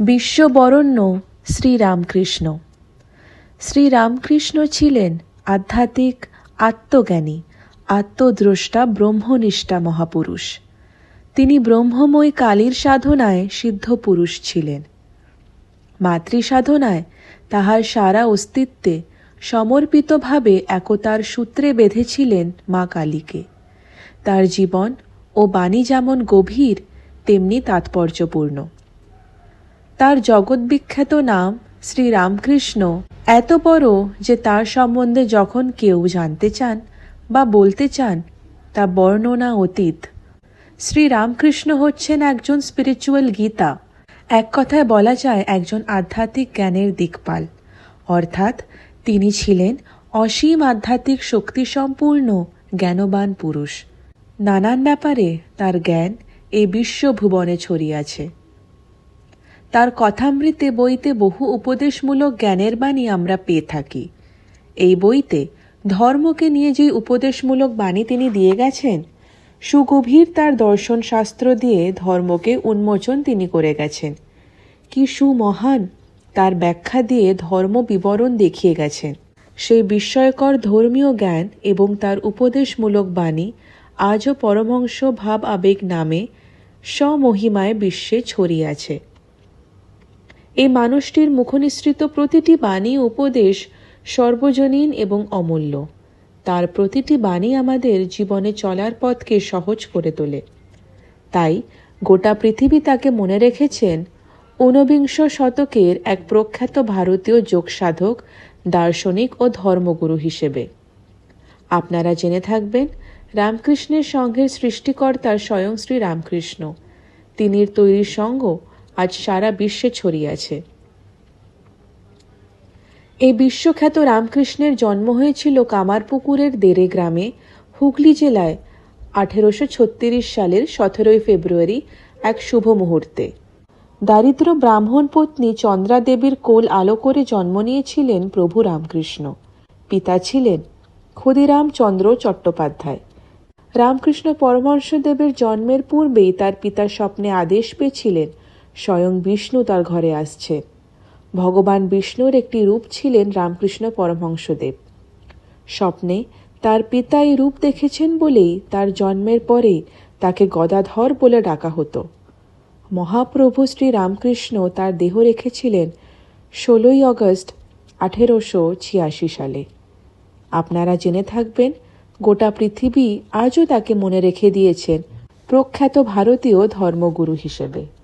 বিশ্ববরণ্য শ্রীরামকৃষ্ণ। শ্রীরামকৃষ্ণ ছিলেন আধ্যাত্মিক আত্মজ্ঞানী, আত্মদ্রষ্টা, ব্রহ্মনিষ্ঠা মহাপুরুষ। তিনি ব্রহ্মময় কালীর সাধনায় সিদ্ধ পুরুষ ছিলেন। মাতৃসাধনায় তাহার সারা অস্তিত্বে সমর্পিতভাবে একতার সূত্রে বেঁধেছিলেন মা কালীকে। তার জীবন ও বাণী যেমন গভীর, তেমনি তাৎপর্যপূর্ণ। তার জগৎবিখ্যাত নাম শ্রী রামকৃষ্ণ। এত বড় যে তার সম্বন্ধে যখন কেউ জানতে চান বা বলতে চান, তা বর্ণনা অতীত। শ্রী রামকৃষ্ণ হচ্ছেন একজন স্পিরিচুয়াল গীতা। এক কথায় বলা যায়, একজন আধ্যাত্মিক জ্ঞানের দিকপাল। অর্থাৎ তিনি ছিলেন অসীম আধ্যাত্মিক শক্তিসম্পূর্ণ জ্ঞানবান পুরুষ। নানান ব্যাপারে তার জ্ঞান এই বিশ্বভুবনে ছড়িয়াছে তার কথামৃতে বইতে বহু উপদেশমূলক জ্ঞানের বাণী আমরা পেয়ে থাকি। এই বইতে ধর্মকে নিয়ে যে উপদেশমূলক বাণী তিনি দিয়ে গেছেন, সুগভীর তার দর্শন শাস্ত্র দিয়ে ধর্মকে উন্মোচন তিনি করে গেছেন। কি সুমহান তার ব্যাখ্যা দিয়ে ধর্ম বিবরণ দেখিয়ে গেছেন। সেই বিস্ময়কর ধর্মীয় জ্ঞান এবং তার উপদেশমূলক বাণী আজও পরমহংস ভাব আবেগ নামে স্বমহিমায় বিশ্বে ছড়িয়ে আছে। এই মানুষটির মুখনিসৃত প্রতিটি বাণী উপদেশ সর্বজনীন এবং অমূল্য। তার প্রতিটি বাণী আমাদের জীবনে চলার পথকে সহজ করে তোলে। তাই গোটা পৃথিবী তাকে মনে রেখেছেন ঊনবিংশ শতকের এক প্রখ্যাত ভারতীয় যোগসাধক, দার্শনিক ও ধর্মগুরু হিসেবে। আপনারা জেনে থাকবেন, রামকৃষ্ণের সঙ্ঘের সৃষ্টিকর্তার স্বয়ং শ্রী রামকৃষ্ণ তিনির তৈরি সঙ্গ আজ সারা বিশ্বে ছড়িয়েছে এই বিশ্বখ্যাত রামকৃষ্ণের জন্ম হয়েছিল কামারপুকুরের দেরে গ্রামে, হুগলি জেলায়, আঠেরোশো ছত্রিশ সালের সতেরোই ফেব্রুয়ারি এক শুভ মুহূর্তে। দারিদ্র ব্রাহ্মণ পত্নী চন্দ্রা দেবীর কোল আলো করে জন্ম নিয়েছিলেন প্রভু রামকৃষ্ণ। পিতা ছিলেন ক্ষুদিরাম চন্দ্র চট্টোপাধ্যায়। রামকৃষ্ণ পরমহংসদেবের জন্মের পূর্বেই তার পিতার স্বপ্নে আদেশ পেয়েছিলেন স্বয়ং বিষ্ণু তার ঘরে আসছে। ভগবান বিষ্ণুর একটি রূপ ছিলেন রামকৃষ্ণ পরমহংসদেব। স্বপ্নে তার পিতা এই রূপ দেখেছেন বলেই তার জন্মের পরে তাকে গদাধর বলে ডাকা হতো। মহাপ্রভু শ্রী রামকৃষ্ণ তার দেহ রেখেছিলেন ষোলোই অগস্ট আঠেরোশো ছিয়াশি সালে। আপনারা জেনে থাকবেন, গোটা পৃথিবী আজও তাকে মনে রেখে দিয়েছেন প্রখ্যাত ভারতীয় ধর্মগুরু হিসেবে।